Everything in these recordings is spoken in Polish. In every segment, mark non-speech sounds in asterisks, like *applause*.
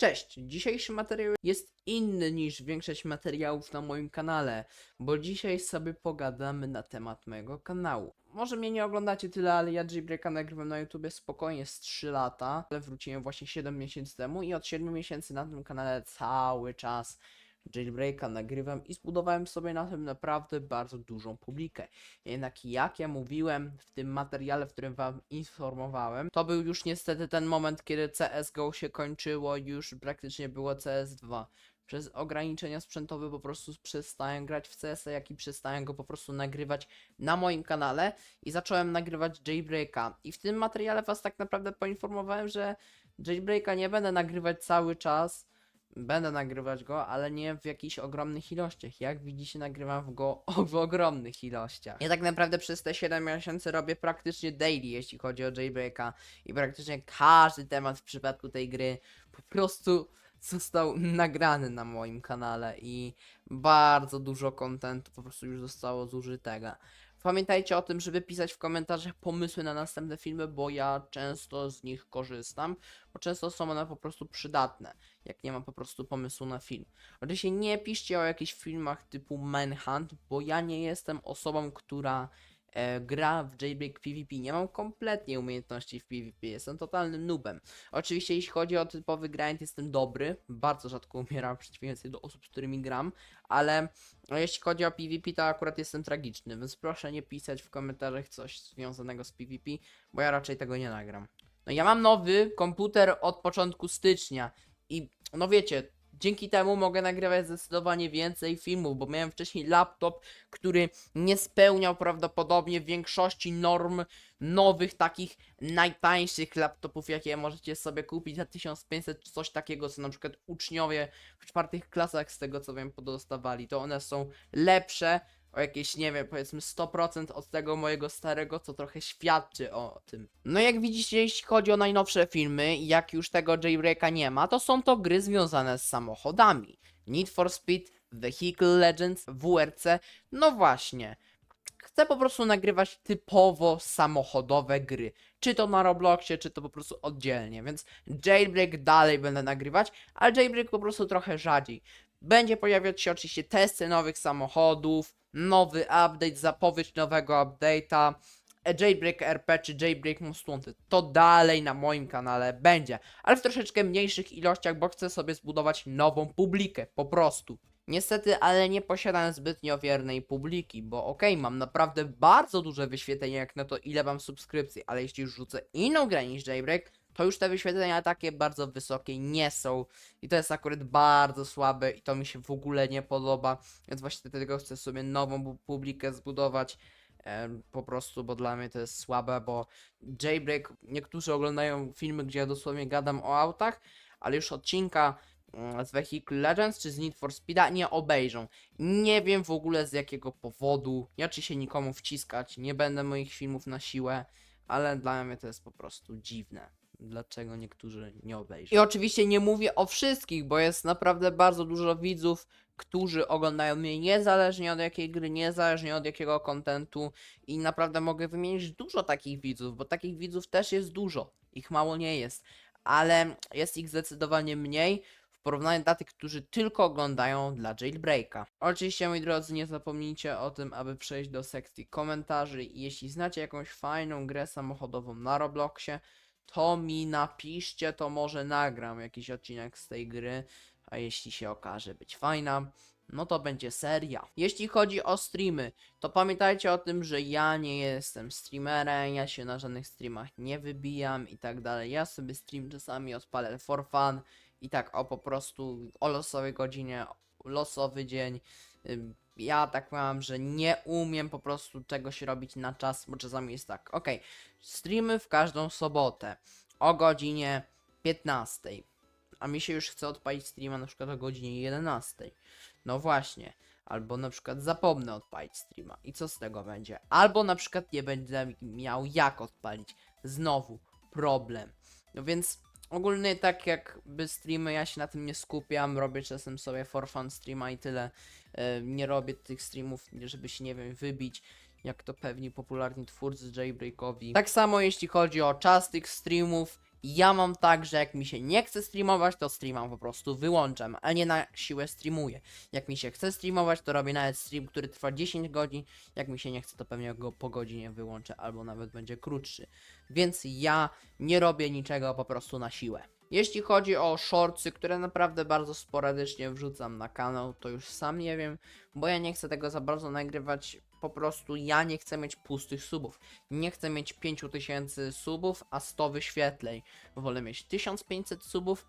Cześć! Dzisiejszy materiał jest inny niż większość materiałów na moim kanale, bo dzisiaj sobie pogadamy na temat mojego kanału. Może mnie nie oglądacie tyle, ale ja Jailbreaka nagrywam na YouTubie spokojnie z 3 lata, ale wróciłem właśnie 7 miesięcy temu i od 7 miesięcy na tym kanale cały czas Jailbreaka nagrywam i zbudowałem sobie na tym naprawdę bardzo dużą publikę. Jednak jak ja mówiłem w tym materiale, w którym wam informowałem, to był już niestety ten moment, kiedy CSGO się kończyło już praktycznie było CS2. Przez ograniczenia sprzętowe po prostu przestałem grać w CS, jak i przestałem go po prostu nagrywać na moim kanale i zacząłem nagrywać Jailbreaka. I w tym materiale was tak naprawdę poinformowałem, że Jailbreaka nie będę nagrywać cały czas, Będę nagrywać go, ale nie w jakichś ogromnych ilościach. Jak widzicie, nagrywam go *laughs* w ogromnych ilościach. Ja tak naprawdę przez te 7 miesięcy robię praktycznie daily, jeśli chodzi o Jailbreaka. I praktycznie każdy temat w przypadku tej gry po prostu został nagrany na moim kanale. I bardzo dużo kontentu po prostu już zostało zużytego. Pamiętajcie o tym, żeby pisać w komentarzach pomysły na następne filmy, bo ja często z nich korzystam, bo często są one po prostu przydatne, jak nie mam po prostu pomysłu na film. Oczywiście nie piszcie o jakichś filmach typu Manhunt, bo ja nie jestem osobą, która e, gra w Jailbreak PvP. Nie mam kompletnie umiejętności w PvP, jestem totalnym noobem. Oczywiście jeśli chodzi o typowy grind, jestem dobry, bardzo rzadko umieram w przeciwieństwie do osób, z którymi gram, ale jeśli chodzi o PvP, to akurat jestem tragiczny, więc proszę nie pisać w komentarzach coś związanego z PvP, bo ja raczej tego nie nagram. No ja mam nowy komputer od początku stycznia i no wiecie, dzięki temu mogę nagrywać zdecydowanie więcej filmów, bo miałem wcześniej laptop, który nie spełniał prawdopodobnie większości norm nowych takich najtańszych laptopów, jakie możecie sobie kupić za 1500 czy coś takiego, co na przykład uczniowie w czwartych klasach z tego co wiem podostawali. To one są lepsze o jakieś, nie wiem, powiedzmy 100% od tego mojego starego, co trochę świadczy o tym. No jak widzicie, jeśli chodzi o najnowsze filmy, jak już tego Jailbreaka nie ma, to są to gry związane z samochodami. Need for Speed, Vehicle Legends, WRC, no właśnie. Chcę po prostu nagrywać typowo samochodowe gry. Czy to na Robloxie, czy to po prostu oddzielnie, więc Jailbreak dalej będę nagrywać, ale Jailbreak po prostu trochę rzadziej. Będzie pojawiać się oczywiście testy nowych samochodów, nowy update, zapowiedź nowego update'a, e, Jailbreak RP czy Jailbreak Most Wanted. To dalej na moim kanale będzie, ale w troszeczkę mniejszych ilościach, bo chcę sobie zbudować nową publikę, po prostu. Niestety, ale nie posiadam zbytnio wiernej publiki, bo okej, mam naprawdę bardzo duże wyświetlenia jak na to ile mam subskrypcji, ale jeśli już rzucę inną grę niż Jailbreak, to już te wyświetlenia takie bardzo wysokie nie są. I to jest akurat bardzo słabe i to mi się w ogóle nie podoba. Więc właśnie dlatego chcę sobie nową pu- publikę zbudować. po prostu, bo dla mnie to jest słabe, bo Jailbreak, niektórzy oglądają filmy, gdzie ja dosłownie gadam o autach, ale już odcinka z Vehicle Legends czy z Need for Speeda nie obejrzą. Nie wiem w ogóle z jakiego powodu. Ja czy się nikomu wciskać, nie będę moich filmów na siłę, ale dla mnie to jest po prostu dziwne dlaczego niektórzy nie obejrzą. I oczywiście nie mówię o wszystkich, bo jest naprawdę bardzo dużo widzów, którzy oglądają mnie niezależnie od jakiej gry, niezależnie od jakiego kontentu i naprawdę mogę wymienić dużo takich widzów, bo takich widzów też jest dużo, ich mało nie jest, ale jest ich zdecydowanie mniej w porównaniu do tych, którzy tylko oglądają dla jailbreaka. Oczywiście, moi drodzy, nie zapomnijcie o tym, aby przejść do sekcji komentarzy i jeśli znacie jakąś fajną grę samochodową na Robloxie, to mi napiszcie, to może nagram jakiś odcinek z tej gry, a jeśli się okaże być fajna, no to będzie seria. Jeśli chodzi o streamy, to pamiętajcie o tym, że ja nie jestem streamerem, ja się na żadnych streamach nie wybijam i tak dalej. Ja sobie stream czasami odpalę for fun i tak o po prostu o losowej godzinie, losowy dzień. Ja tak mam, że nie umiem po prostu czegoś robić na czas, bo czasami jest tak, okej, streamy w każdą sobotę o godzinie 15. A mi się już chce odpalić streama na przykład o godzinie 11. No właśnie. Albo na przykład zapomnę odpalić streama. I co z tego będzie? Albo na przykład nie będę miał jak odpalić. Znowu problem. No więc ogólnie tak jakby streamy ja się na tym nie skupiam. Robię czasem sobie for fun streama i tyle. E, nie robię tych streamów, żeby się nie wiem wybić jak to pewni popularni twórcy jailbreakowi. Tak samo jeśli chodzi o czas tych streamów Ja mam tak, że jak mi się nie chce streamować, to streamam po prostu wyłączam, a nie na siłę streamuję. Jak mi się chce streamować, to robię nawet stream, który trwa 10 godzin. Jak mi się nie chce, to pewnie go po godzinie wyłączę, albo nawet będzie krótszy. Więc ja nie robię niczego po prostu na siłę. Jeśli chodzi o shortsy, które naprawdę bardzo sporadycznie wrzucam na kanał, to już sam nie wiem, bo ja nie chcę tego za bardzo nagrywać. Po prostu ja nie chcę mieć pustych subów. Nie chcę mieć 5000 subów, a 100 wyświetleń. Wolę mieć 1500 subów,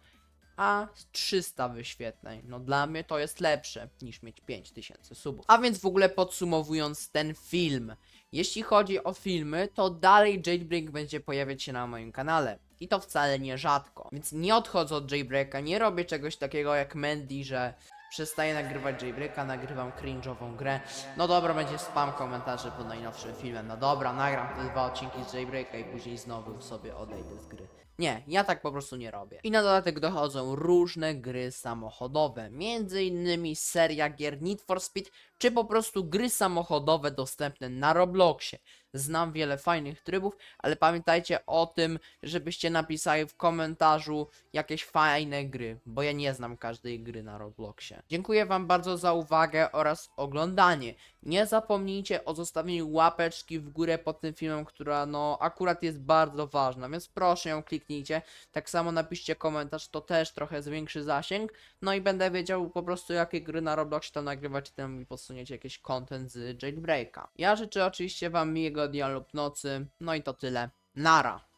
a 300 wyświetleń. No dla mnie to jest lepsze niż mieć 5000 subów. A więc w ogóle podsumowując ten film. Jeśli chodzi o filmy, to dalej Jailbreak będzie pojawiać się na moim kanale. I to wcale nie rzadko. Więc nie odchodzę od Jailbreaka, nie robię czegoś takiego jak Mandy, że przestaję nagrywać Jailbreaka, nagrywam cringe'ową grę. No dobra, będzie spam komentarzy pod najnowszym filmem. No dobra, nagram te dwa odcinki z Jailbreaka i później znowu sobie odejdę z gry. Nie, ja tak po prostu nie robię. I na dodatek dochodzą różne gry samochodowe, między innymi seria gier Need for Speed, czy po prostu gry samochodowe dostępne na Robloxie. Znam wiele fajnych trybów, ale pamiętajcie o tym, żebyście napisali w komentarzu jakieś fajne gry, bo ja nie znam każdej gry na Robloxie. Dziękuję wam bardzo za uwagę oraz oglądanie. Nie zapomnijcie o zostawieniu łapeczki w górę pod tym filmem, która no akurat jest bardzo ważna, więc proszę ją kliknijcie. Tak samo napiszcie komentarz, to też trochę zwiększy zasięg. No i będę wiedział po prostu jakie gry na Robloxie tam nagrywać, czy tam mi podsuniecie jakiś content z jailbreaka. Ja życzę oczywiście wam miłego dnia lub nocy, no i to tyle. Nara!